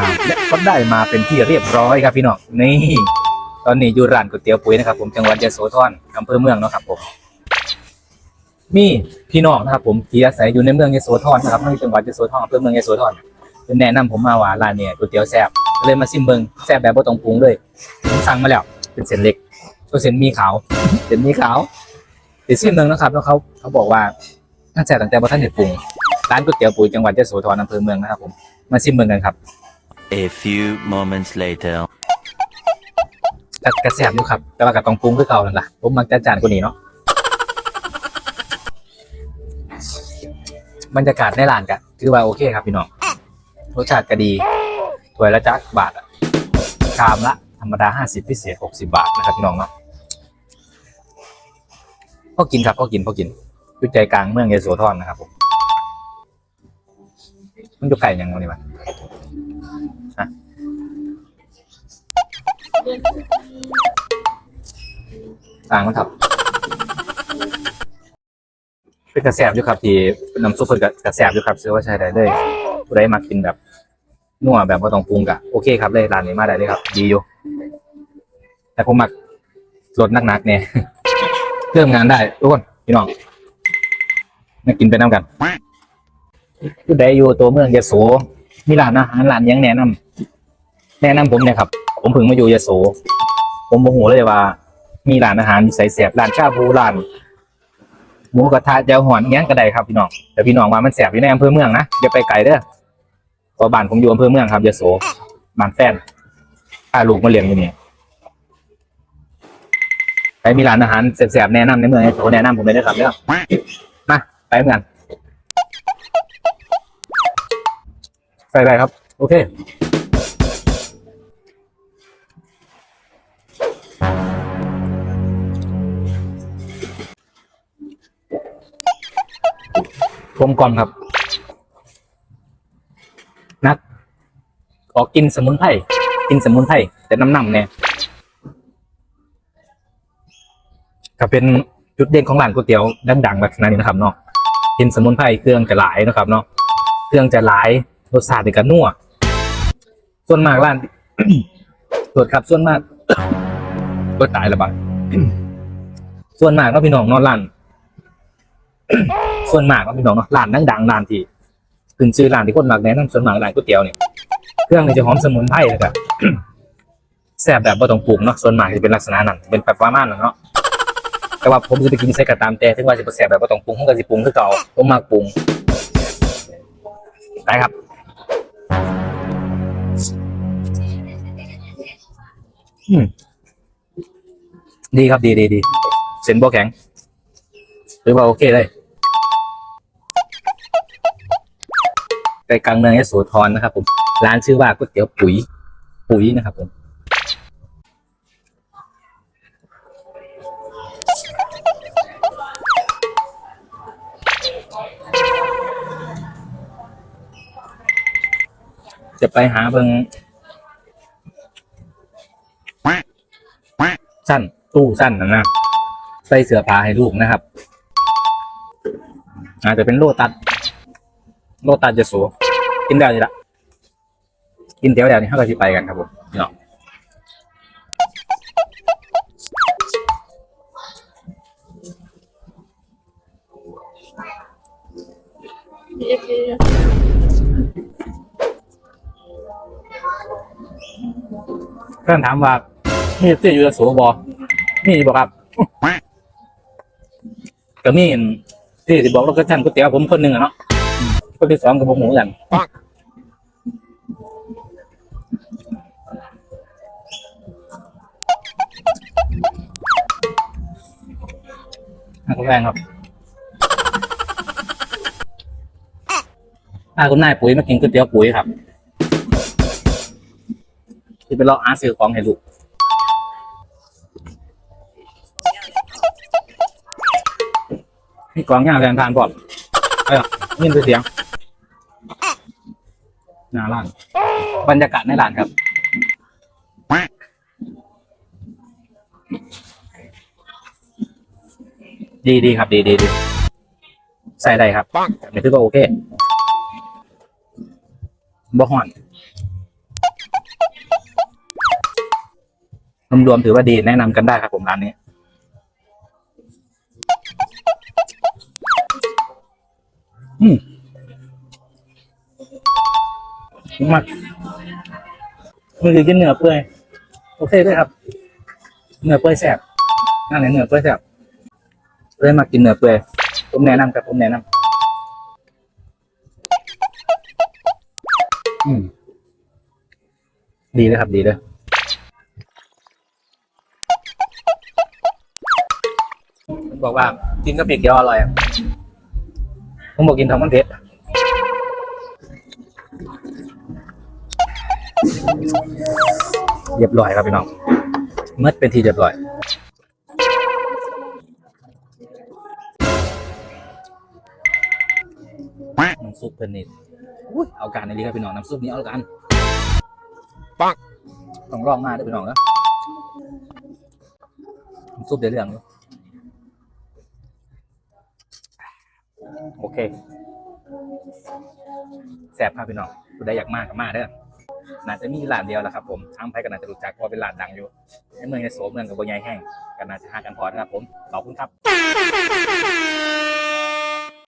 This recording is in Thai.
ามและก็ได้มาเป็นที่เรียบร้อยครับพี่น้องนี่ ตอนนี้อยู่ร้านก๋วยเตี๋ยวปุ๋ยนะครับ ผมจังหวัดยะโสธรอำเภอเมืองเนาะครับผมมีพี่น้องนะครับ ผมที่อาศัยอยู่ในเมืองยะโสธรนะครับในจังหวัดยะโสธรอำเภอเมืองยะโสธรเป็นแนะนำผมมาว่าร้านเนี่ยก๋วยเตี๋ยวแซ่บก็เลยมาซิมเบิงแซ่บแบบบ่ต้องปรุงเลยผมสั่งมาแล้ว เป็นเส้นเล็กก็เส้นมีขาวเส้นมีขาวเป็นซิมเบิงนะครับ แล้วเขาเขาบอกว่าท่านแซ่บตั้งแต่บ่ท่านได้ปรุงร้านก๋วยเตี๋ยวปุ๋ยจังหวัดยะโสธรอำเภอเมืองนะครับผมมาซิมเบิงกันครับ A few moments later. กระกระแสบอยู่ครับ แต่ว่ากับตองปรุงคือเก่านั่นแหละผมมักจะจานกว่านี้เนาะบรรยากาศในร้านก็ถือว่าโอเคครับพี่น้องรสชาติก็ดีถ้วยละจักบาทอะชามละ ธรรมดาห้าสิบพิเศษหกสิบาทนะครับพี่น้องเนาะพอกินครับพอกินพอกินอยู่ใจกลางเมืองเยโสธรนะครับผมมันอยู่ไก่ยังไงนี่วะ ต่างมันครับเป็นกระแสบอยู่ครับ ที่น้ำซุปเป็นกระแสบอยู่ครับซื้อว่าใช้ได้เลยผู้ใดมากินแบบนัวแบบไม่ต้องปรุงกะโอเคครับเลยร้านนี้มาได้เลยครับ ดีอยู่แต่ผมมักรสหนักๆเนี่ยเริ่มงานได้ทุกคนพี่น้องมากินไปน้ำกันผู้ใดอยู่ตัวเมืองยะโสมีร้านอาหารร้านยังแนะนำแนะนำผมเนี่ยครับ ผมเพิ่งมาอยู่ยะโสผมโมโหเลยว่า มีร้านอาหารใส่แสบร้านชาบูร้านหมูกระทะเจ้าหอนอิหยังก็ได้ครับพี่น้องแต่พี่น้องว่ามันแสบอยู่ในอำเภอเมืองนะอย่าไปไกลเด้อเพราะบ้านผมอยู่อำเภอเมืองครับยโสบ้านแฟนพาลูกมาเลี้ยงอยู่นี่ใครมีร้านอาหารแสบๆแนะนำในเมืองโสแนะนำผมเลยนะครับเด้อมาไปเหมือนกันใส่ได้ครับ โอเค กลมกล่อมครับ นักขอกินสมุนไพรกินสมุนไพรแต่น้ำน้ำเนี่ยก็เป็นจุดเด่นของร้านก๋วยเตี๋ยวดังๆแบบนั้นนี่นะครับเนาะกินสมุนไพรเครื่องจะหลายนะครับเนาะเครื่องจะหลายรสชาติก็นัวส่วนมากร้านตรวจครับส่วนมากก็ตายละบ้างส่วนมากก็พี่น้องนอนร้าน ส่วนมากก็พี่น้องเนาะร้านดังๆร้านที่ขึ้นชื่อร้านที่คนมักแนะนำส่วนมากร้านก๋วยเตี๋ยวเนี่ยเครื่องนี่จะหอมสมุนไพรเลยครับแซ่บแบบบ่ต้องปรุงเนาะส่วนมากจะเป็นลักษณะนั้นเป็นแบบประมาณนั้นเนาะแต่ว่าผมจะไปกินใส่กระตามแต่ถึงว่าจะเป็นแซ่บแบบบ่ต้องปรุงผมก็สิปรุงคือเก่าผมมักปรุงได้ครับดีครับดีดีดีเส้นบ่แข็งหรือว่าโอเคเลย ใจกลางเมืองยโสธรนะครับ ผม ร้านชื่อว่าก๋วยเตี๋ยวปุ๋ย ปุ๋ยนะครับผมจะไปหาเบิงสั้น ตู้สั้นนะนะใส่เสื้อผ้าให้ลูกนะครับ อาจจะเป็นโลตัด โลตัสจะสูกินได้นี่ละกินเตี๋ยวเดี๋ยวนี้เขาก็สิไปกันครับผมพี่น้องเพื่อนถามว่ามีที่อยู่จะสูบอมีบอกครับก็มีที่ที่บอกเราก็ท่านก๋วยเตี๋ยวผมคนหนึ่งอะเนาะ คนที่สองกับผมหมูกันอะคุณแรงครับอ่าคุณนายปุ๋ยมากินก๋วยเตี๋ยวปุ๋ยครับ ที่ไปรออาซื้อของให้ลูกนี่กล่องย่างแรงทานก่อนไปอะยินเสียงห นร้านบรรยากาศในร้านครับดีดีครับ ดีดีดีใส่ได้ครับปังไม่ถือว่าโอเคบ่ห่อนรวมๆถือว่าดีแนะนำกันได้ครับผมร้านนี้อืม มากมันคือกินเนื้อเปื่อยโอเคด้วยครับเนื้อเปื่อยแซ่บนั่นแหละเนื้อเปื่อยแซ่บเลยมากินเนื้อเปื่อยผมแนะนำครับผมแนะนำอืมดีเลยครับดีเลยบอกว่ากินกะปิเกี๊ยวอร่อยผมบอกกินทองมันเผ็ด เรียบร้อยครับพี่น้องเมื่อเป็นทีเรียบร้อย น้ำซุปเพนนี่อุ้ยเอาการในนี้ครับพี่น้องน้ำซุปนี้เอาการปังต้องลองมาด้วยพี่น้องนะน้ำซุปเดี๋ยวเรื่องโอเคแซ่บครับพี่น้องคุณได้อยากมากก็มาเด้อ น่าจะมีร้านเดียวแหละครับผมทางไทยก็น่าจะรู้จักเพราะว่าเป็นร้านดังอยู่ในเมืองในโสมเมืองกับบัวใหญ่แห้งก็น่าจะหากันพอนะครับผมขอบคุณครับ